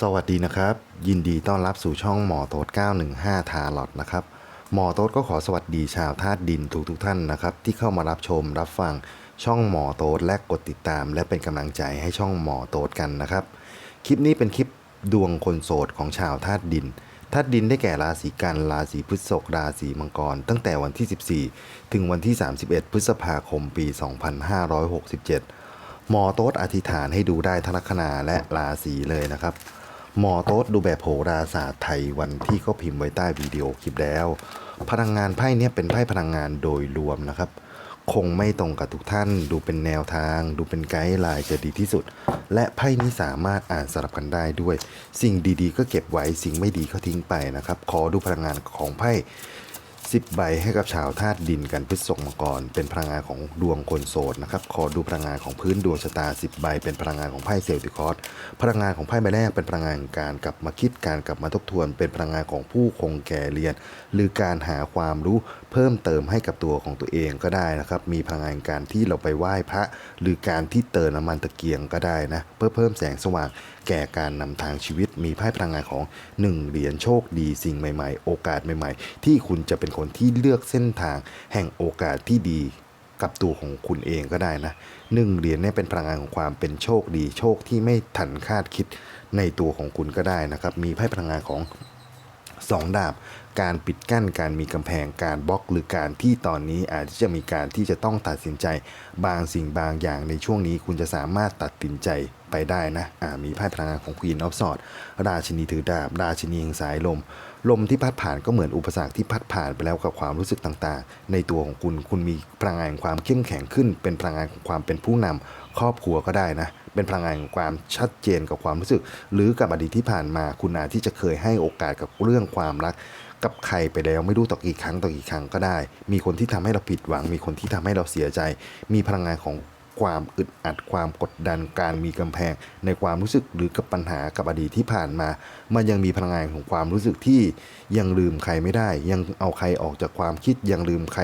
สวัสดีนะครับ ยินดีต้อนรับสู่ช่องหมอโต๊ด915 ทาลอตนะครับ หมอโต๊ดก็ขอสวัสดีชาวธาตุดินทุกทุกๆท่านนะครับ ที่เข้ามารับชมรับฟังช่องหมอโต๊ดและกดติดตาม และเป็นกำลังใจให้ช่องหมอโต๊ดกันนะครับ คลิปนี้เป็นคลิปดวงคนโสดของชาวธาตุดินธาตุดินได้แก่ราศีกัน ราศีพฤษภราศีมังกร ตั้งแต่วันที่ 14 ถึงวันที่ 31 พฤษภาคมปี 2567 หมอโต๊ดอธิษฐานให้ดูได้ทั้งลัคนาและราศีเลยนะครับ หมอโต๊ดดูแบบโหราศาสตร์ไทยวันที่เขาพิมพ์ไว้ใต้วิดีโอคลิปแล้ว พลังงานไพ่เนี่ยเป็นไพ่พลังงานโดยรวมนะครับ คงไม่ตรงกับทุกท่าน ดูเป็นแนวทาง ดูเป็นไกด์ไลน์จะดีที่สุด และไพ่นี้สามารถอ่านสลับกันได้ด้วย สิ่งดีๆ ก็เก็บไว้สิ่งไม่ดีก็ทิ้งไปนะครับ ขอดูพลังงานของไพ่ 10 ใบให้กับชาวธาตุดินกันพฤษภมังกรเป็นพลังงานของดวงคนโสดนะครับขอดูพลังงานของพื้นดวงชะตา 10 ใบ เป็นพลังงานของไพ่เซลติคอสพลังงานของไพ่ใบแรกเป็นพลังงานการกลับมาคิดการกลับมาทบทวน เป็นพลังงานของผู้คงแก่เรียน หรือการหาความรู้ เพิ่มเติมให้กับตัวของตัวเองก็ได้นะครับ มีพลังงานการที่เราไปไหว้พระ หรือการที่เติมน้ำมันตะเกียงก็ได้นะ เพื่อเพิ่มแสงสว่างแก่การนำทางชีวิต มีไพ่พลังงานของ 1 เหรียญโชคดีสิ่งใหม่ๆ โอกาสใหม่ ๆ ที่คุณจะเป็นคนที่เลือกเส้นทางแห่งโอกาสที่ดีกับตัวของคุณเองก็ได้นะหนึ่งเหรียญเนี่ยเป็นพลังงานของความเป็นโชคดี โชคที่ไม่ทันคาดคิดในตัวของคุณก็ได้นะครับ มีไพ่พลังงานของ สองดาบ การปิดกั้นการมีกำแพงการบล็อกหรือการที่ตอนนี้อาจจะมีการที่จะต้องตัดสินใจ บางสิ่งบางอย่างในช่วงนี้คุณจะสามารถตัดสินใจไปได้นะมีไพ่พลังงานของ Queen of Swords ราชินีถือดาบ ราชินีแห่งสายลม ลมที่พัดผ่านก็เหมือนอุปสรรคที่พัดผ่านไปแล้วกับความรู้สึกต่างๆ ในตัวของคุณคุณมีพลังงานของความเข้มแข็งขึ้น เป็นพลังงานของความเป็นผู้นำครอบครัวก็ได้นะ เป็นพลังงานของความชัดเจนกับความรู้สึก หรือกับอดีตที่ผ่านมาคุณอาจที่จะเคยให้โอกาสกับเรื่องความรักกับใครไปแล้วไม่รู้ต่อกี่ครั้งต่อกี่ครั้งก็ได้ มีคนที่ทำให้เราผิดหวัง มีคนที่ทำให้เราเสียใจ มีพลังงานของ ความอึดอัดความกดดันการมีกำแพง ในความรู้สึกหรือกับปัญหากับอดีตที่ผ่านมา มันยังมีพลังงานของความรู้สึกที่ยังลืมใครไม่ได้ ยังเอาใครออกจากความคิดยังลืมใคร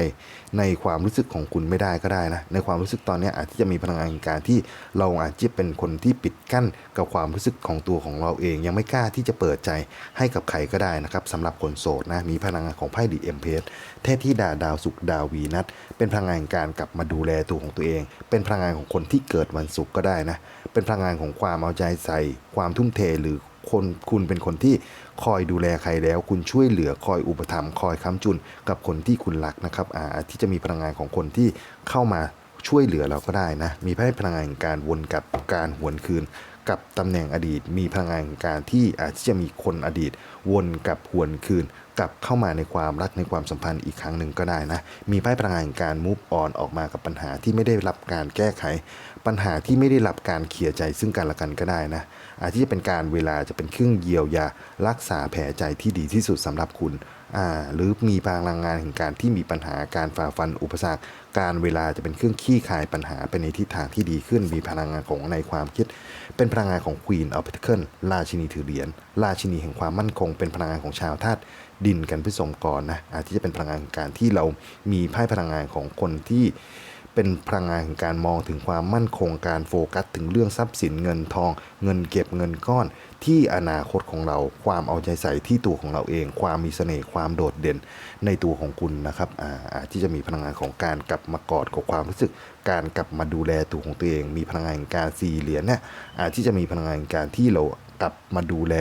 ในความรู้สึกของคุณไม่ได้ก็ได้นะในความรู้สึกตอนนี้อาจจะมีพลังงานการที่เราอาจจะเป็นคนที่ปิดกั้นกับความรู้สึกของตัวของเราเอง ยังไม่กล้าที่จะเปิดใจให้กับใครก็ได้นะครับสำหรับคนโสดนะมีพลังงานของไพ่ดีเอ็มเพสเทพที่ดาดาวสุขดาววีนัทเป็นพลังงานการกลับมาดูแลตัวของตัวเอง เป็นพลังงานของคนที่เกิดวันศุกร์ก็ได้นะ เป็นพลังงานของความเอาใจใส่ ความทุ่มเทหรือคนคุณเป็นคนที่คอยดูแลใครแล้ว คุณช่วยเหลือคอยอุปถัมภ์คอยค้ำจุน กับคนที่คุณรักนะครับอ่าที่จะมีพลังงานของคนที่เข้ามา ช่วยเหลือเราก็ได้นะ มีไพ่พลังงานการวนกับการหวนคืน กับตำแหน่งอดีต มีพลังงานการที่อาจจะมีคนอดีต วนกับหวนคืนกลับเข้ามาในความรักในความสัมพันธ์อีกครั้งหนึ่งก็ได้นะ มีไพ่พลังงานการมูฟออนออกมากับปัญหาที่ไม่ได้รับการแก้ไข ปัญหาที่ไม่ได้รับการเคลียร์ใจซึ่งกันและกันก็ได้นะ อาจจะเป็นการเวลาจะเป็นเครื่องเยียวยา รักษาแผลใจที่ดีที่สุดสำหรับคุณ หรือมีพลังงานแห่งการที่มีปัญหาการฝ่าฟันอุปสรรค การเวลาจะเป็นเครื่องขี้คายปัญหาไปในทิศทางที่ดีขึ้น มีพลังงานของในความคิด เป็นพลังงานของควีนออฟเทเคิลราชินีถือเหรียญราชินีแห่งความมั่นคง เป็นพลังงานของชาวธาตุดินกันพิสมกรนะอาจจะเป็นพลังงานแห่งการที่เรามีไพ่พลังงานของคนที่ เป็นพลังงานของการมองถึงความมั่นคงการโฟกัส ถึงเรื่องทรัพย์สินเงินทอง เงินเก็บเงินก้อน ที่อนาคตของเรา ความเอาใจใส่ที่ตัวของเราเอง ความมีเสน่ห์ความโดดเด่นในตัวของคุณนะครับอาอาที่จะมีพลังงานของการกลับมากอดกับความรู้สึก การกลับมาดูแลตัวของตัวเอง มีพลังงานการสี่เหรียญเนี่ยอาจที่จะมีพลังงานการที่เรากลับมาดูแล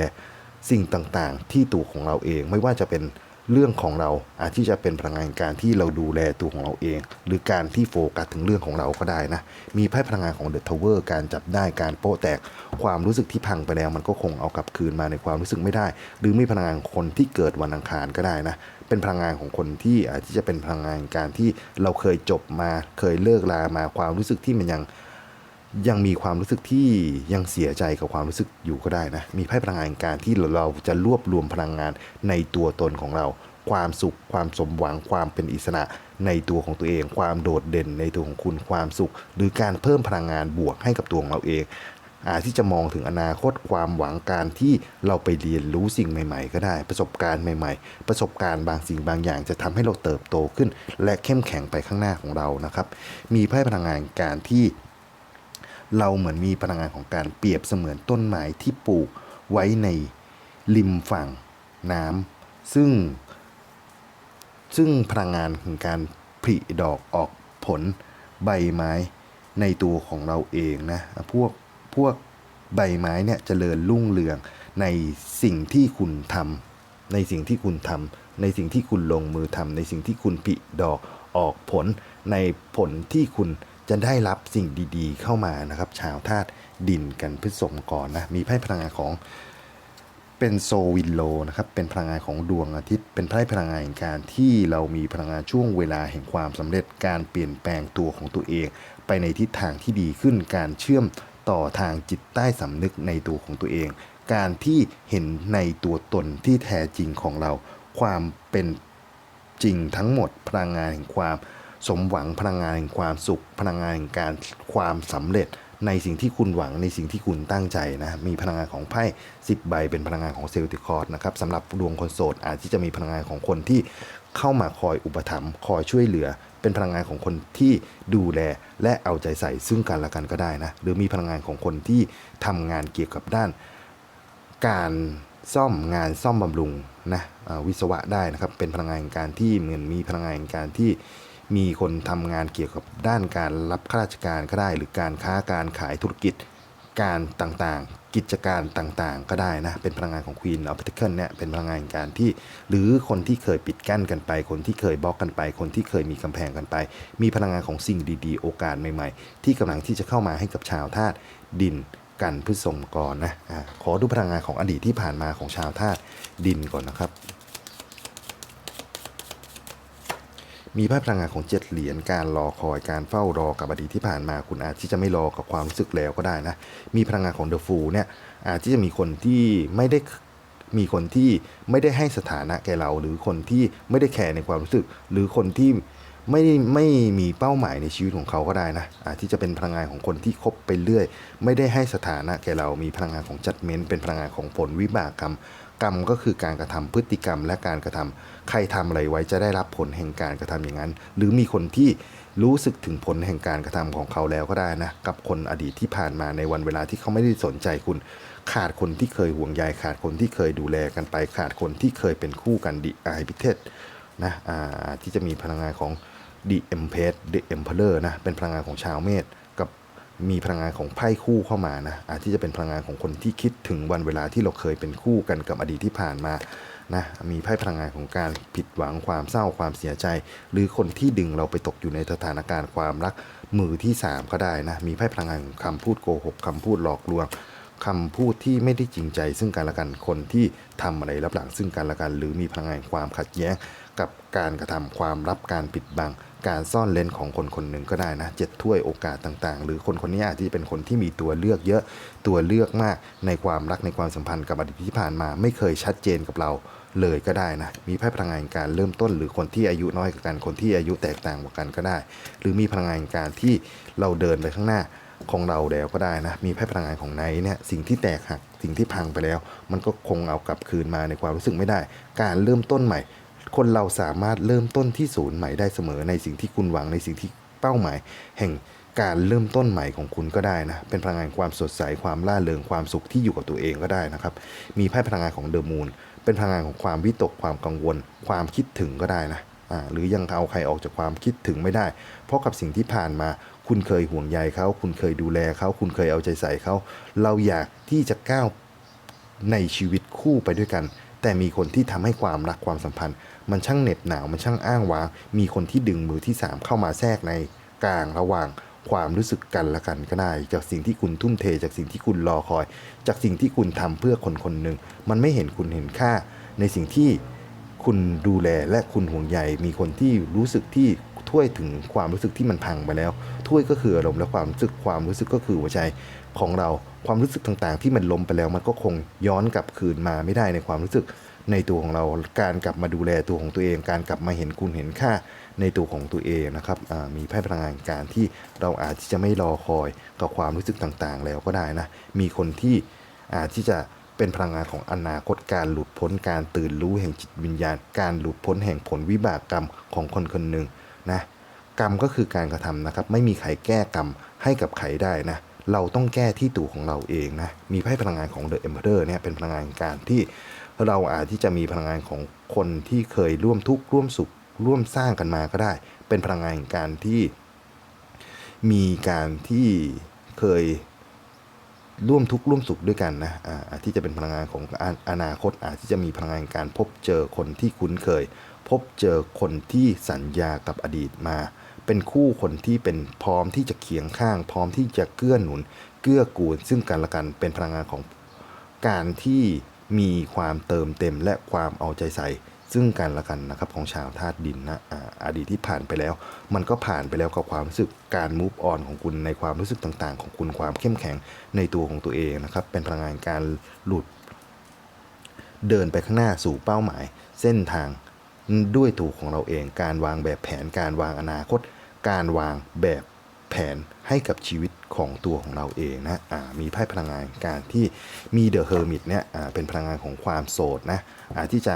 สิ่งต่างๆ ที่ตัวของเราเองไม่ว่าจะเป็น เรื่องของเราอาจที่จะเป็นพลังงานการที่เราดูแลตัวของเราเอง หรือการที่โฟกัสถึงเรื่องของเราก็ได้นะ มีไพ่พลังงานของเดอะทาวเวอร์การจับได้การโป๊ะแตกความรู้สึกที่พังไปแล้วมันก็คงเอากลับคืนมาในความรู้สึกไม่ได้ หรือมีพลังงานคนที่เกิดวันอังคารก็ได้นะเป็นพลังงานของคนที่อาจที่จะเป็นพลังงานการที่เราเคยจบมาเคยเลิกลามาความรู้สึกที่มันยังยังมีความรู้สึกที่ยังเสียใจกับความรู้สึกอยู่ก็ได้นะ มีไพ่พลังงานการที่เราจะรวบรวมพลังงานในตัวตนของเรา ความสุข ความสมหวังความเป็นอิสระในตัวของตัวเอง ความโดดเด่นในตัวของคุณความสุข หรือการเพิ่มพลังงานบวกให้กับตัวของเราเอง อาจที่จะมองถึงอนาคตความหวังการที่เราไปเรียนรู้สิ่งใหม่ ๆ ก็ได้ ประสบการณ์ใหม่ ๆ ประสบการณ์บางสิ่งบางอย่างจะทำให้เราเติบโตขึ้น และเข้มแข็งไปข้างหน้าของเรานะครับ มีไพ่พลังงานการที่ เราเหมือนมีพลังงานของการเปรียบเสมือนต้นไม้ที่ปลูกไว้ในริมฝั่งน้ำซึ่ง ซึ่งพลังงานของการผลิดอกออกผลใบไม้ในตัวของเราเองนะพวกพวกใบไม้เนี่ยเจริญรุ่งเรืองในสิ่งที่คุณทำในสิ่งที่คุณทำในสิ่งที่คุณลงมือทำในสิ่งที่คุณผลิดอกออกผล ในผลที่คุณจะได้รับสิ่งดีๆ เข้ามานะครับ ชาวธาตุดินกันพฤษภก่อนนะมีไพ่พลังงานของ เป็นโซวินโลนะครับ เป็นพลังงานของดวงอาทิตย์ เป็นไพ่พลังงานแห่งการที่เรามีพลังงานช่วงเวลาแห่งความสำเร็จ การเปลี่ยนแปลงตัวของตัวเอง ไปในทิศทางที่ดีขึ้น การเชื่อมต่อทางจิตใต้สำนึกในตัวของตัวเอง การที่เห็นในตัวตนที่แท้จริงของเรา ความเป็นจริงทั้งหมด พลังงานแห่งความสมหวัง พลังงานแห่งความสุข พลังงานแห่งการความสำเร็จ ในสิ่งที่คุณหวังในสิ่งที่คุณตั้งใจนะมีพลังงานของไพ่10 ใบ เป็นพลังงานของเซลติคอร์ดนะครับสำหรับดวงคนโสดอาจที่จะมีพลังงานของคนที่เข้ามาคอยอุปถัมภ์คอยช่วยเหลือ เป็นพลังงานของคนที่ดูแลและเอาใจใส่ซึ่งกันและกันก็ได้นะหรือมีพลังงานของคนที่ทำงานเกี่ยวกับด้าน การซ่อมงานซ่อมบำรุงนะวิศวะได้นะครับเป็นพลังงานการที่เหมือนมีพลังงานการที่ มีคนทำงานเกี่ยวกับด้านการรับข้าราชการก็ได้ หรือการค้าการขายธุรกิจการต่างๆ กิจการต่างๆ ก็ได้นะ เป็นพลังงานของ Queen of Pentacles เนี่ยเป็นพลังงานการที่ หรือคนที่เคยปิดกั้นกันไป คนที่เคยบล็อกกันไป คนที่เคยมีกำแพงกันไป มีพลังงานของสิ่งดีๆ โอกาสใหม่ๆ ที่กำลังที่จะเข้ามาให้กับชาวธาตุดินกันพฤษมก่อนนะอะขอดูพลังงานของอดีตที่ผ่านมาของชาวธาตุดินก่อนนะครับ มีไพ่พลังงานของเจ็ดเหรียญการรอคอยการเฝ้ารอกับอดีตที่ผ่านมาคุณอาจที่จะไม่รอกับความรู้สึกแล้วก็ได้นะ มีพลังงานของเดอะฟูเนี่ยอาจที่จะมีคนที่ไม่ได้มีคนที่ไม่ได้ให้สถานะแก่เรา หรือคนที่ไม่ได้แคร์ในความรู้สึก หรือคนที่ไม่ไม่มีเป้าหมายในชีวิตของเขาก็ได้นะอาจที่จะเป็นพลังงานของคนที่คบไปเรื่อย ไม่ได้ให้สถานะแก่เรา มีพลังงานของจัดเม้นเป็นพลังงานของผลวิบากกรรม กรรมก็คือการกระทำพฤติกรรมและการกระทำใครทำอะไรไว้จะได้รับผลแห่งการกระทำอย่างนั้น หรือมีคนที่รู้สึกถึงผลแห่งการกระทำของเขาแล้วก็ได้นะ กับคนอดีตที่ผ่านมาในวันเวลาที่เขาไม่ได้สนใจคุณ ขาดคนที่เคยห่วงใยขาดคนที่เคยดูแลกันไป ขาดคนที่เคยเป็นคู่กันดิไอพิเทศนะที่จะมีพลังงานของ The Empress The Emperor นะเป็นพลังงานของชาวเมษ มีพลังงานของไพ่คู่เข้ามานะอาจที่จะเป็นพลังงานของคนที่คิดถึงวันเวลาที่เราเคยเป็นคู่กันกับอดีตที่ผ่านมานะมีไพ่พลังงานของการผิดหวังความเศร้าความเสียใจ หรือคนที่ดึงเราไปตกอยู่ในสถานการณ์ความรักมือที่ 3 ก็ได้นะมีไพ่พลังงานของคำพูดโกหกคำพูดหลอกลวงคำพูดที่ไม่ได้จริงใจซึ่งกันและกันคนที่ทำอะไรรับหลังซึ่งกันและกัน หรือมีพลังงานความขัดแย้งกับการกระทำความลับการปิดบัง การซ่อนเลนของคนคนหนึ่งก็ได้นะเจ็ดถ้วยโอกาสต่างๆ หรือคนคนนี้อาจจะเป็นคนที่มีตัวเลือกเยอะตัวเลือกมากในความรักในความสัมพันธ์กับอดีตที่ผ่านมา ไม่เคยชัดเจนกับเราเลยก็ได้นะ มีไพ่พลังงานการเริ่มต้น หรือคนที่อายุน้อยกว่ากันคนที่อายุแตกต่างกว่ากันก็ได้ หรือมีพลังงานการที่เราเดินไปข้างหน้าของเราแล้วก็ได้นะ มีไพ่พลังงานของไนเนี่ยสิ่งที่แตกหักสิ่งที่พังไปแล้ว มันก็คงเอากลับคืนมาในความรู้สึกไม่ได้ การเริ่มต้นใหม่ คนเราสามารถเริ่มต้นที่ศูนย์ใหม่ได้เสมอในสิ่งที่คุณหวังในสิ่งที่เป้าหมาย แห่งการเริ่มต้นใหม่ของคุณก็ได้นะ เป็นพลังงานความสดใสความล่าเริงความสุขที่อยู่กับตัวเองก็ได้นะครับ มีไพ่พลังงานของเดอะมูนเป็นพลังงานของความวิตกความกังวล ความคิดถึงก็ได้นะอ่าหรือยังเอาใครออกจากความคิดถึงไม่ได้ เพราะกับสิ่งที่ผ่านมา คุณเคยห่วงใยเขา คุณเคยดูแลเขา คุณเคยเอาใจใส่เขา เราอยากที่จะก้าวในชีวิตคู่ไปด้วยกัน แต่มีคนที่ทำให้ความรักความสัมพันธ์ มันช่างเหน็บหนาวมันช่างอ้างว้างมีคนที่ดึงมือที่สามเข้ามาแทรกในกลางระหว่างความรู้สึกกันและกันก็ได้ จากสิ่งที่คุณทุ่มเท จากสิ่งที่คุณรอคอย จากสิ่งที่คุณทำเพื่อคนคนหนึ่งมันไม่เห็นคุณเห็นค่า ในสิ่งที่คุณดูแลและคุณห่วงใยมีคนที่รู้สึกที่ถ้วยถึงความรู้สึกที่มันพังไปแล้วถ้วยก็คืออารมณ์และความรู้สึกความรู้สึกก็คือหัวใจ ของเราความรู้สึกต่างๆ ที่มันล้มไปแล้ว มันก็คงย้อนกลับคืนมาไม่ได้ในความรู้สึกในตัวของเราการกลับมาดูแลตัวของตัวเอง การกลับมาเห็นคุณเห็นค่าในตัวของตัวเองนะครับมีไพ่พลังงานการที่เราอาจจะไม่รอคอยกับความรู้สึกต่างๆ แล้วก็ได้นะมีคนที่อาจที่จะเป็นพลังงานของอนาคตการหลุดพ้นการตื่นรู้แห่งจิตวิญญาณ การหลุดพ้นแห่งผลวิบากกรรมของคนคนหนึ่งนะกรรมก็คือการกระทำนะครับ ไม่มีใครแก้กรรมให้กับใครได้นะ เราต้องแก้ที่ตัวของเราเองนะ มีไพ่พลังงานของ The Emperor เนี่ยเป็นพลังงานการที่เราอาจที่จะมีพลังงานของคนที่เคยร่วมทุกข์ร่วมสุข ร่วมสร้างกันมาก็ได้ เป็นพลังงานการที่มีการที่เคยร่วมทุกข์ร่วมสุขด้วยกันนะอาจที่จะเป็นพลังงานของออนาคตอาจที่จะมีพลังงานการพบเจอคนที่คุ้นเคย พบเจอคนที่สัญญากับอดีตมา เป็นคู่คนที่เป็นพร้อมที่จะเคียงข้าง พร้อมที่จะเกื้อหนุน เกื้อกูล ซึ่งกันและกันเป็นพลังงานของการที่มีความเติมเต็มและความเอาใจใส่ ซึ่งกันและกันนะครับของชาวธาตุดินนะออดีตที่ผ่านไปแล้ว มันก็ผ่านไปแล้วกับความรู้สึกการ move on ของคุณในความรู้สึกต่างๆ ของคุณความเข้มแข็งในตัวของตัวเองนะครับเป็นพลังงานการหลุด เดินไปข้างหน้าสู่เป้าหมาย เส้นทาง ด้วยตัวของเราเอง การวางแบบแผน การวางอนาคต การวางแบบแผนให้กับชีวิตของตัวของเราเองนะอ่ามีไพ่พลังงานการที่มีเดอะเฮอร์มิตเนี่ยเป็นพลังงานของความโสดนะอาที่จะ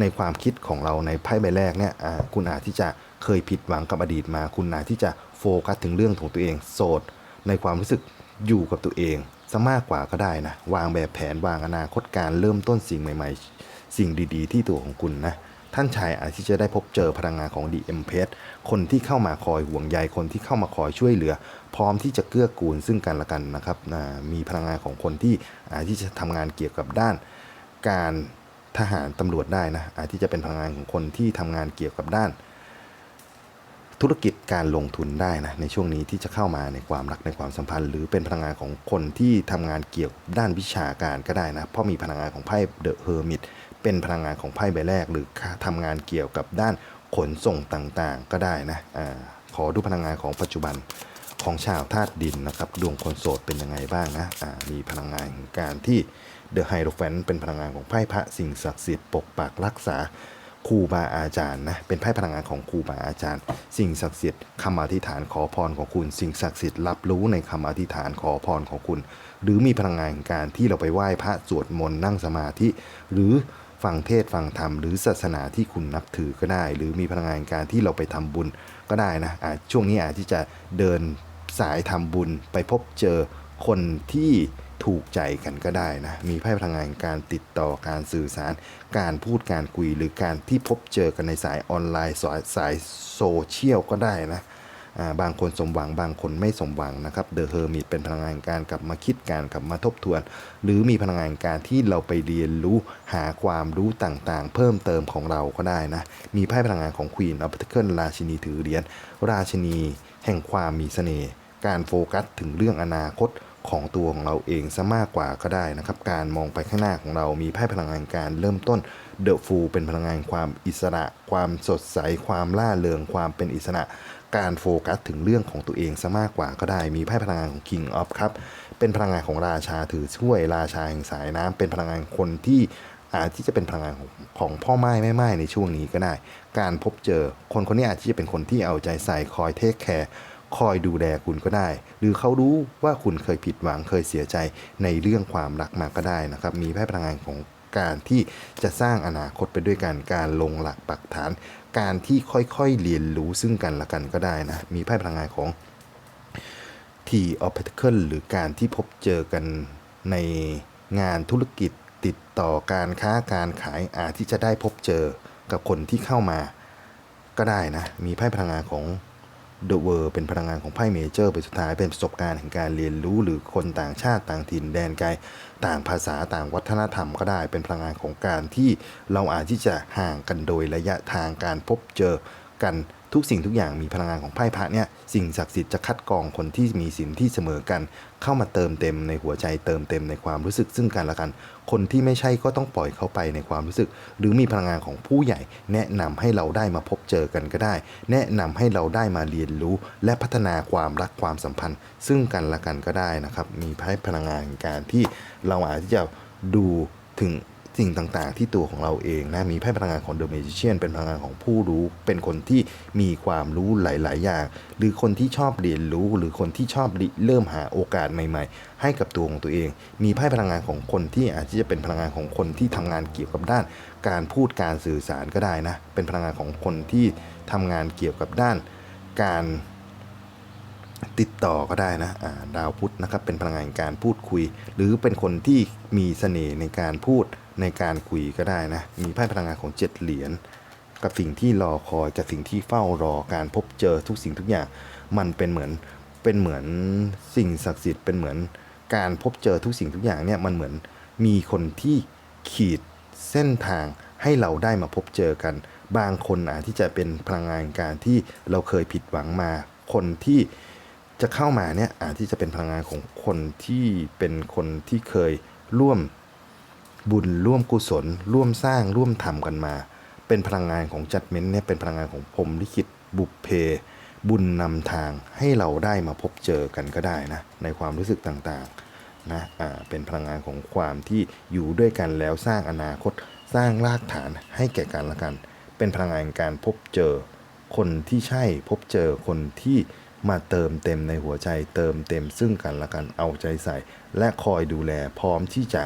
ในความคิดของเราในไพ่ใบแรกเนี่ยคุณอาจที่จะเคยผิดหวังกับอดีตมา คุณอาจที่จะโฟกัสถึงเรื่องของตัวเองโสด ในความรู้สึกอยู่กับตัวเองซะมากกว่าก็ได้นะ วางแบบแผนวางอนาคตการเริ่มต้นสิ่งใหม่ ๆ สิ่งดี ๆ ที่ตัวของคุณนะ ท่านชายอาจที่จะได้พบเจอพลังงานของดีเอ็มเพคนที่เข้ามาคอยห่วงใยคนที่เข้ามาคอยช่วยเหลือ พร้อมที่จะเกื้อกูลซึ่งกันและกันนะครับมีพลังงานของคนที่อาจที่จะทำงานเกี่ยวกับด้าน การทหารตำรวจได้นะอาจที่จะเป็นพลังงานของคนที่ทำงานเกี่ยวกับด้าน ธุรกิจการลงทุนได้นะในช่วงนี้ที่จะเข้ามาในความรักในความสัมพันธ์ หรือเป็นพลังงานของคนที่ทำงานเกี่ยวกับด้านวิชาการก็ได้นะเพราะมีพลังงานของไพ่เดอะเฮอร์มิต เป็นพลังงานของไพ่ใบแรก หรือทำงานเกี่ยวกับด้านขนส่งต่างๆ ก็ได้นะอขอดูพลังงานของปัจจุบันของชาวธาตุดินนะครับดวงคนโสดเป็นยังไงบ้างนะมีพลังงานของการที่เดอะไฮโรแฟนเป็นพลังงานของไพ่พระสิ่งศักดิ์สิทธิ์ปกปักรักษาครูบาอาจารย์นะเป็นไพ่พลังงานของครูบาอาจารย์ สิ่งศักดิ์สิทธิ์คำอธิษฐานขอพรของคุณ สิ่งศักดิ์สิทธิ์รับรู้ในคำอธิษฐานขอพรของคุณ หรือมีพลังงานแห่งการที่เราไปไหว้พระสวดมนต์นั่งสมาธิ หรือ ฟังเทศฟังธรรมหรือศาสนาที่คุณนับถือก็ได้ หรือมีพลังงานการที่เราไปทำบุญก็ได้นะอาจช่วงนี้อาจที่จะเดินสายทำบุญไปพบเจอคนที่ถูกใจกันก็ได้นะ มีไพ่พลังงานการติดต่อการสื่อสาร การพูดการคุยหรือการที่พบเจอกันในสายออนไลน์สายสายโซเชียลก็ได้นะ บางคนสมหวังบางคนไม่สมหวังนะครับเดอะเฮอร์มิตเป็นพลังงานการกลับมาคิดการกลับมาทบทวน หรือมีพลังงานการที่เราไปเรียนรู้หาความรู้ต่างๆ เพิ่มเติมของเราก็ได้นะมีไพ่พลังงานของควีนออฟเคิลราชินีถือเหรียญราชินี แห่งความมีเสน่ห์การโฟกัสถึงเรื่องอนาคตของตัวของเราเองซะมากกว่าก็ได้นะครับ การมองไปข้างหน้าของเรามีไพ่พลังงานการเริ่มต้นเดอะฟูเป็นพลังงานความอิสระ ความสดใส ความล่าเริงความเป็นอิสระ การโฟกัสถึงเรื่องของตัวเองซะมากกว่าก็ได้มีไพ่พลังงานของ King of ครับเป็นพลังงานของราชาถือช่วยราชาแห่งสายน้ำเป็นพลังงานคนที่อาจที่จะเป็นพลังงานของของพ่อไม้แม่ไม้ในช่วงนี้ก็ได้ การพบเจอคนคนนี้อาจที่จะเป็นคนที่เอาใจใส่คอยเทคแคร์คอยดูแลคุณก็ได้ หรือเขารู้ว่าคุณเคยผิดหวังเคยเสียใจในเรื่องความรักมาก็ได้นะครับ มีไพ่พลังงานของการที่จะสร้างอนาคตไปด้วยกันการลงหลักปักฐาน การที่ค่อยๆเรียนรู้ซึ่งกันและกันก็ได้นะ มีไพ่พลังงานของ T of Pentacle หรือการที่พบเจอกันในงานธุรกิจติดต่อการค้าการขายอาจที่จะได้พบเจอกับคนที่เข้ามาก็ได้นะ มีไพ่พลังงานของ เดอะเวอร์เป็นพลังงานของไพ่เมเจอร์ไปสุดท้ายเป็นประสบการณ์แห่งการเรียนรู้หรือคนต่างชาติต่างถิ่นแดนไกลต่างภาษาต่างวัฒนธรรมก็ได้เป็นพลังงานของการที่เราอาจที่จะห่างกันโดยระยะทางการพบเจอกัน ทุกสิ่งทุกอย่างมีพลังงานของไพ่พระเนี่ยสิ่งศักดิ์สิทธิ์จะคัดกรองคนที่มีสินที่เสมอกัน เข้ามาเติมเต็มในหัวใจเติมเต็มในความรู้สึกซึ่งกันและกัน คนที่ไม่ใช่ก็ต้องปล่อยเขาไปในความรู้สึก หรือมีพลังงานของผู้ใหญ่ แนะนำให้เราได้มาพบเจอกันก็ได้ แนะนำให้เราได้มาเรียนรู้ และพัฒนาความรักความสัมพันธ์ ซึ่งกันและกันก็ได้นะครับมีไพ่พลังงานการที่เราอาจจะดูถึง สิ่งต่างๆ ที่ตัวของเราเองนะมีไพ่พลังงานของ The Magician เป็นพลังงานของผู้รู้ เป็นคนที่มีความรู้หลาย ๆ อย่าง หรือคนที่ชอบเรียนรู้ หรือคนที่ชอบเริ่มหาโอกาสใหม่ ๆ ให้กับตัวของตัวเอง มีไพ่พลังงานของคนที่อาจจะเป็นพลังงานของคนที่ทำงานเกี่ยวกับด้าน การพูดการสื่อสารก็ได้นะเป็นพลังงานของคนที่ทำงานเกี่ยวกับด้าน การติดต่อก็ได้นะาดาวพุธนะครับเป็นพลังงานการพูดคุย หรือเป็นคนที่มีเสน่ห์ในการพูด ในการคุยก็ได้นะ มีไพ่พลังงานของเจ็ดเหรียญกับสิ่งที่รอคอยกับสิ่งที่เฝ้ารอการพบเจอทุกสิ่งทุกอย่าง มันเป็นเหมือนเป็นเหมือนสิ่งศักดิ์สิทธิ์เป็นเหมือนการพบเจอทุกสิ่งทุกอย่างเนี่ยมันเหมือนมีคนที่ขีดเส้นทางให้เราได้มาพบเจอกัน บางคนอาจที่จะเป็นพลังงานการที่เราเคยผิดหวังมา คนที่จะเข้ามาเนี่ยอาจที่จะเป็นพลังงานของคนที่เป็นคนที่เคยร่วม บุญร่วมกุศล ร่วมสร้างร่วมทำกันมา เป็นพลังงานของจัดเม้นเนี่ยเป็นพลังงานของพรมลิขิตบุพเพ บุญนำทางให้เราได้มาพบเจอกันก็ได้นะในความรู้สึกต่างๆนะอ่าเป็นพลังงานของความที่อยู่ด้วยกันแล้วสร้างอนาคตสร้างรากฐานให้แก่กันและกัน เป็นพลังงานการพบเจอ คนที่ใช่พบเจอคนที่มาเติมเต็มในหัวใจ เติมเต็มซึ่งกันและกันเอาใจใส่ และคอยดูแลพร้อมที่จะ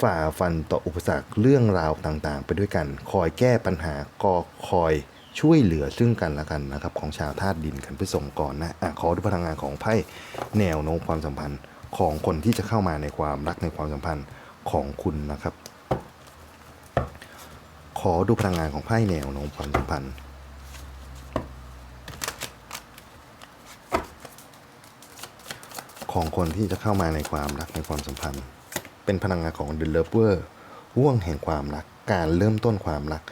ฝ่าฟันต่ออุปสรรคเรื่องราวต่างๆ ไปด้วยกัน คอยแก้ปัญหาก็คอยช่วยเหลือซึ่งกันและกันนะครับ ของชาวธาตุดินกันไปส่งก่อนนะอะขอดูพลังงานของไพ่แนวโน้มความสัมพันธ์ของคนที่จะเข้ามาในความรักในความสัมพันธ์ของคุณนะครับ ขอดูพลังงานของไพ่แนวโน้มความสัมพันธ์ของคนที่จะเข้ามาในความรักในความสัมพันธ์ เป็นพลังงานของ The Lover ห่วงแห่งความรัก การเริ่มต้นความรัก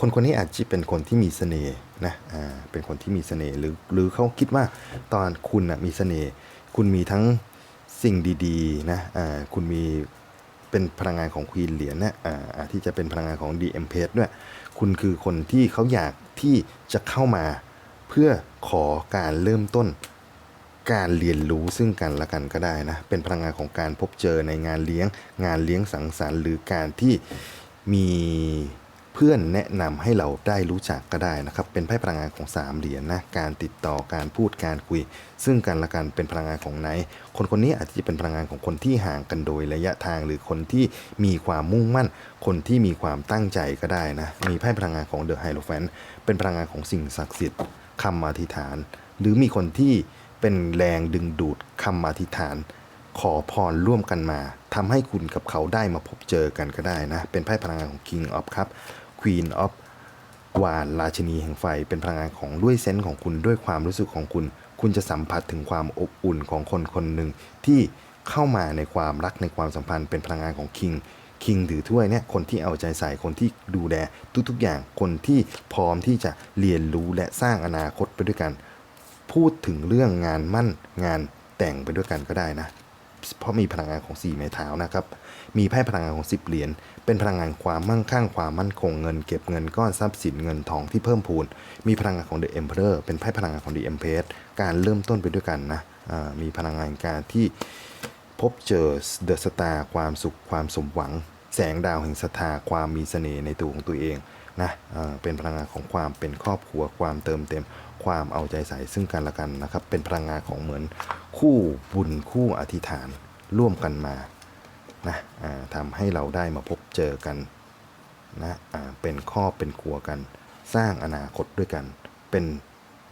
คนคนนี้อาจจะเป็นคนที่มีเสน่ห์นะอ่าเป็นคนที่มีเสน่ห์หรือหรือเขาคิดว่าตอนคุณนะมีเสน่ห์คุณมีทั้งสิ่งดีๆนะอ่าคุณมีเป็นพลังงานของควีนเหรียญนะอ่าที่จะเป็นพลังงานของ d m p ด้วยคุณคือคนที่เขาอยากที่จะเข้ามาเพื่อขอการเริ่มต้น การเรียนรู้ซึ่งกันและกันก็ได้นะ เป็นพลังงานของการพบเจอในงานเลี้ยง งานเลี้ยงสังสรรค์หรือการที่มีเพื่อนแนะนำให้เราได้รู้จักก็ได้นะครับ เป็นไพ่พลังงานของสามเหรียญนะ การติดต่อการพูดการคุย ซึ่งกันและกันเป็นพลังงานของไหน คนคนนี้อาจจะเป็นพลังงานของคนที่ห่างกันโดยระยะทาง หรือคนที่มีความมุ่งมั่น คนที่มีความตั้งใจก็ได้นะ มีไพ่พลังงานของเดอะไฮโลแฟนเป็นพลังงานของสิ่งศักดิ์สิทธิ์คำอธิษฐาน หรือมีคนที่ เป็นแรงดึงดูดคำอธิษฐาน ขอพรร่วมกันมาทำให้คุณกับเขาได้มาพบเจอกันก็ได้นะ เป็นไพ่พลังงานของ King of Cup Queen of วานราชินีแห่งไฟ เป็นพลังงานของด้วยเซนส์ของคุณด้วยความรู้สึกของคุณ คุณจะสัมผัสถึงความอบอุ่นของคนคนหนึ่งที่เข้ามาในความรักในความสัมพันธ์เป็นพลังงานของ King คิงถือถ้วยเนี่ยคนที่เอาใจใส่คนที่ดูแลทุกๆอย่างคนที่พร้อมที่จะเรียนรู้และสร้างอนาคตไปด้วยกัน พูดถึงเรื่องงานมั่นงานแต่งไปด้วยกันก็ได้นะ เพราะมีพลังงานของ 4 ไม้เท้านะครับ มีไพ่พลังงานของ 10 เหรียญ เป็นพลังงานความมั่งคั่งความมั่นคงเงินเก็บเงินก้อนทรัพย์สินเงินทองที่เพิ่มพูน มีพลังงานของ The Emperor เป็นไพ่พลังงานของ The Empress การเริ่มต้นไปด้วยกันนะมีพลังงานการที่พบเจอ The Star ความสุขความสมหวัง แสงดาวแห่งศรัทธาความมีเสน่ห์ในตัวของตัวเองนะเป็นพลังงานของความเป็นครอบครัวความเติมเต็ม ความเอาใจใส่ซึ่งกันและกันนะครับ เป็นพลังงานของเหมือนคู่บุญคู่อธิษฐานร่วมกันมานะาทำให้เราได้มาพบเจอกันนะเป็นครอบเป็นครัวกัน สร้างอนาคตด้วยกัน เป็น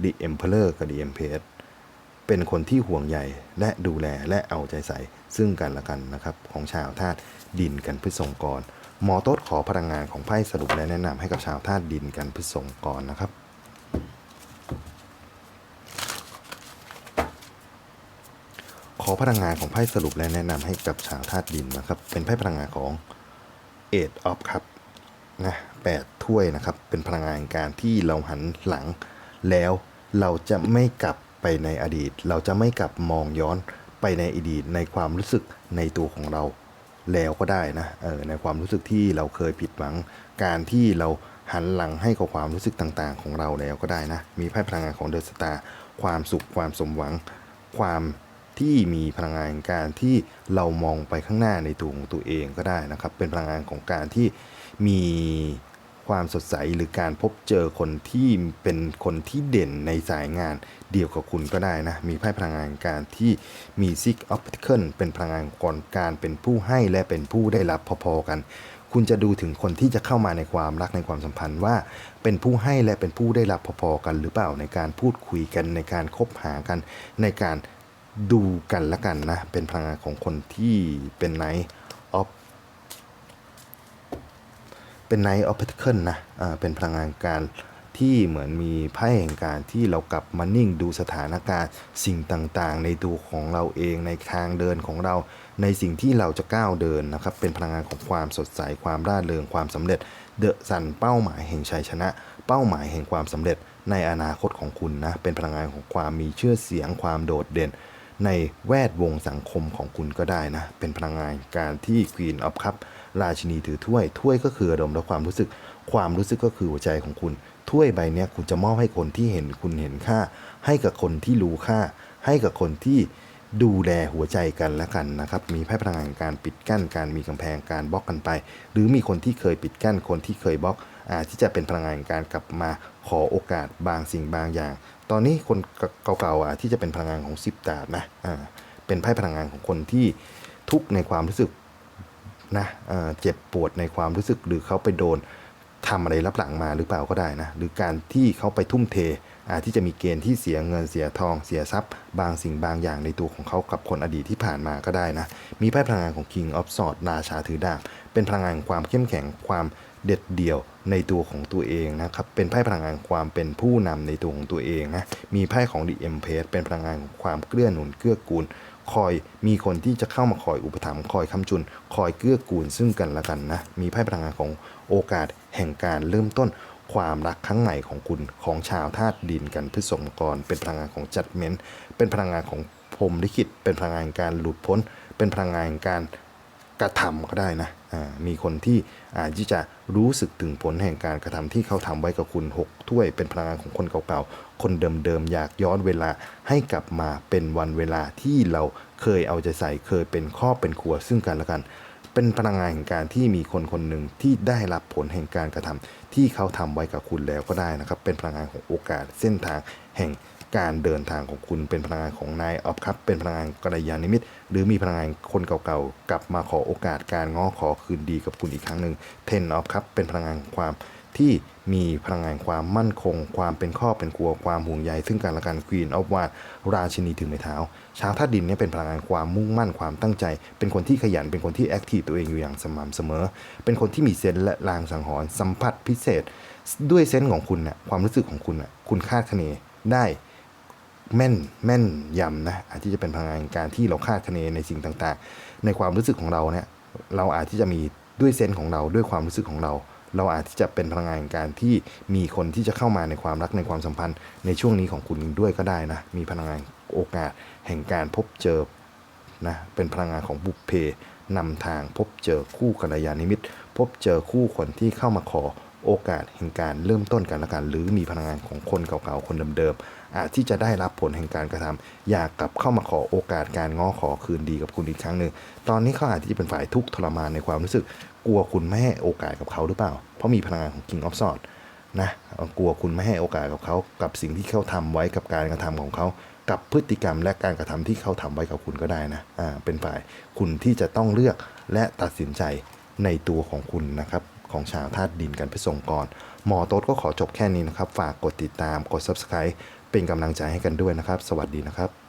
The Emperor กับ The Empress เป็นคนที่ห่วงใยและดูแลและเอาใจใส่ซึ่งกันและกันนะครับ ของชาวธาตุดินกันพฤษงกรหมอโต๊ดขอพลังงานของไพ่สรุปและแนะนำให้กับชาวธาตุดินกันพฤษงกรนะครับ อพลังงานของไพ่สรุปและแนะนำให้กับชาวธาตุดินนะครับ เป็นไพ่พลังงานของ Eight of ครับนะแปดถ้วยนะครับ เป็นพลังงานการที่เราหันหลัง แล้วเราจะไม่กลับไปในอดีต เราจะไม่กลับมองย้อนไปในอดีต ในความรู้สึกในตัวของเราแล้วก็ได้นะเออในความรู้สึกที่เราเคยผิดหวัง การที่เราหันหลังให้กับความรู้สึกต่างๆ ของเราแล้วก็ได้นะ มีไพ่พลังงานของเดอะสตาร์ความสุขความสมหวัง ความ ที่มีพลังงานการที่เรามองไปข้างหน้าในตัวของตัวเองก็ได้นะครับ เป็นพลังงานของการที่มีความสดใสหรือการพบเจอคนที่เป็นคนที่เด่นในสายงานเดียวกับคุณก็ได้นะ มีไพ่พลังงานการที่มีซิกออปติเคิลเป็นพลังงานก่อนการเป็นผู้ให้และเป็นผู้ได้รับพอๆกัน คุณจะดูถึงคนที่จะเข้ามาในความรักในความสัมพันธ์ว่า เป็นผู้ให้และเป็นผู้ได้รับพอๆกันหรือเปล่าในการพูดคุยกันในการคบหากันในการ ดูกันละกันนะ เป็นพลังงานของคนที่เป็นไนท์ออฟเป็น Knight of Pentacles นะอ่าเป็นพลังงานการที่เหมือนมีไพ่แห่งการที่เรากลับมานิ่งดูสถานการณ์สิ่งต่างๆ ในตัวของเราเองในทางเดินของเรา ในสิ่งที่เราจะก้าวเดินนะครับ เป็นพลังงานของความสดใสความร่าเริงความสำเร็จเดอะสันเป้าหมายแห่งชัยชนะ เป้าหมายแห่งความสำเร็จในอนาคตของคุณนะเป็นพลังงานของความมีชื่อเสียงความโดดเด่น ในแวดวงสังคมของคุณก็ได้นะ เป็นพลังงานการที่ Queen of Cup ราชินีถือถ้วย ถ้วยก็คืออารมณ์และความรู้สึก ความรู้สึกก็คือหัวใจของคุณ ถ้วยใบเนี้ยคุณจะมอบให้คนที่เห็นคุณเห็นค่า ให้กับคนที่รู้ค่า ให้กับคนที่ดูแลหัวใจกันและกันนะครับ มีไพ่พลังงานการปิดกั้น การมีกำแพงการบล็อกกันไป หรือมีคนที่เคยปิดกั้น คนที่เคยบล็อก ที่จะเป็นพลังงานการกลับมาขอโอกาสบางสิ่งบางอย่าง ตอนนี้คนเก่าๆอะที่จะเป็นพลังงานของสิบดาบนะอ่าเป็นไพ่พลังงานของคนที่ทุกข์ในความรู้สึกนะเจ็บปวดในความรู้สึกหรือเขาไปโดนทำอะไรรับหลังมาหรือเปล่าก็ได้นะ หรือการที่เขาไปทุ่มเทอาจที่จะมีเกณฑ์ที่เสียเงินเสียทอง เสียทรัพย์ บางสิ่งบางอย่างในตัวของเขากับคนอดีตที่ผ่านมาก็ได้นะ มีไพ่พลังงานของ King of Swords ราชาถือดาบเป็นพลังงานความเข้มแข็งความ เด็ดเดี่ยวในตัวของตัวเองนะครับ เป็นไพ่พลังงานความเป็นผู้นำในตัวของตัวเองนะ มีไพ่ของ The Empress เป็นพลังงานของความเกื้อหนุนเกื้อกูล คอยมีคนที่จะเข้ามาคอยอุปถัมภ์คอยคำจุน คอยเกื้อกูลซึ่งกันและกันนะ มีไพ่พลังงานของโอกาสแห่งการเริ่มต้นความรักครั้งใหม่ของคุณของชาวธาตุดินกันพฤษมกรเป็นพลังงานของจัดเม้นเป็นพลังงานของพรมลิขิตเป็นพลังงานการหลุดพ้น เป็นพลังงานการ กระทำก็ได้นะอ่ามีคนที่อาจที่จะรู้สึกถึงผลแห่งการกระทำที่เขาทำไว้กับคุณหกถ้วยเป็นพลังงานของคนเก่าๆ คนเดิมๆ อยากย้อนเวลาให้กลับมาเป็นวันเวลาที่เราเคยเอาใจใส่เคยเป็นครอบเป็นครัวซึ่งกันและกัน เป็นพลังงานแห่งการที่มีคนคนหนึ่งที่ได้รับผลแห่งการกระทำที่เขาทำไว้กับคุณแล้วก็ได้นะครับ เป็นพลังงานของโอกาสเส้นทางแห่ง การเดินทางของคุณเป็นพลังงานของนายออฟครับ เป็นพลังงานกัลยาณมิตร หรือมีพลังงานคนเก่าๆ กลับมาขอโอกาสการง้อขอคืนดีกับคุณอีกครั้งหนึ่งเทนออฟครับ เป็นพลังงานความที่มีพลังงานความมั่นคง ความเป็นข้อเป็นครัวความห่วงใยซึ่งกันและกันควีนออฟวาดราชินีถือไม้เท้า ชาวธาตุดินเนี่ยเป็นพลังงานความมุ่งมั่นความตั้งใจ เป็นคนที่ขยันเป็นคนที่แอคทีฟตัวเองอยู่อย่างสม่ำเสมอ เป็นคนที่มีเซนและลางสังหรณ์สัมผัสพิเศษ ด้วยเซนของคุณเนี่ยความรู้สึกของคุณน่ะคุณคาดคะเนได้ แม่นแม่นยำนะอาจที่จะเป็นพลังงานการที่เราคาดคะเนในสิ่งต่างๆ ในความรู้สึกของเราเนี่ยเราอาจที่จะมีด้วยเซนส์ของเราด้วยความรู้สึกของเรา เราอาจที่จะเป็นพลังงานการที่มีคนที่จะเข้ามาในความรักในความสัมพันธ์ ในช่วงนี้ของคุณด้วยก็ได้นะมีพลังงานโอกาสแห่งการพบเจอนะเป็นพลังงานของบุพเพนำทางพบเจอคู่กัลยาณมิตร พบเจอคู่คนที่เข้ามาขอโอกาสแห่งการเริ่มต้นกันละกัน หรือมีพลังงานของคนเก่าๆคนเดิมๆ ที่จะได้รับผลแห่งการกระทำอยากกลับเข้ามาขอโอกาสการง้อขอคืนดีกับคุณอีกครั้งหนึ่งตอนนี้เขาอาจจะเป็นฝ่ายทุกข์ทรมานในความรู้สึก กลัวคุณไม่ให้โอกาสกับเขาหรือเปล่า เพราะมีพลังงานของ King of Swords นะกลัวคุณไม่ให้โอกาสกับเขา กับสิ่งที่เขาทำไว้กับการกระทำของเขา กับพฤติกรรมและการกระทำที่เขาทำไว้กับคุณก็ได้นะอ่าเป็นฝ่ายคุณที่จะต้องเลือกและตัดสินใจในตัวของคุณนะครับของชาวธาตุดินกันไปส่งก่อน หมอโต๊ดก็ขอจบแค่นี้นะครับ ฝากกดติดตามกด subscribe เป็นกำลังใจให้กันด้วยนะครับ สวัสดีนะครับ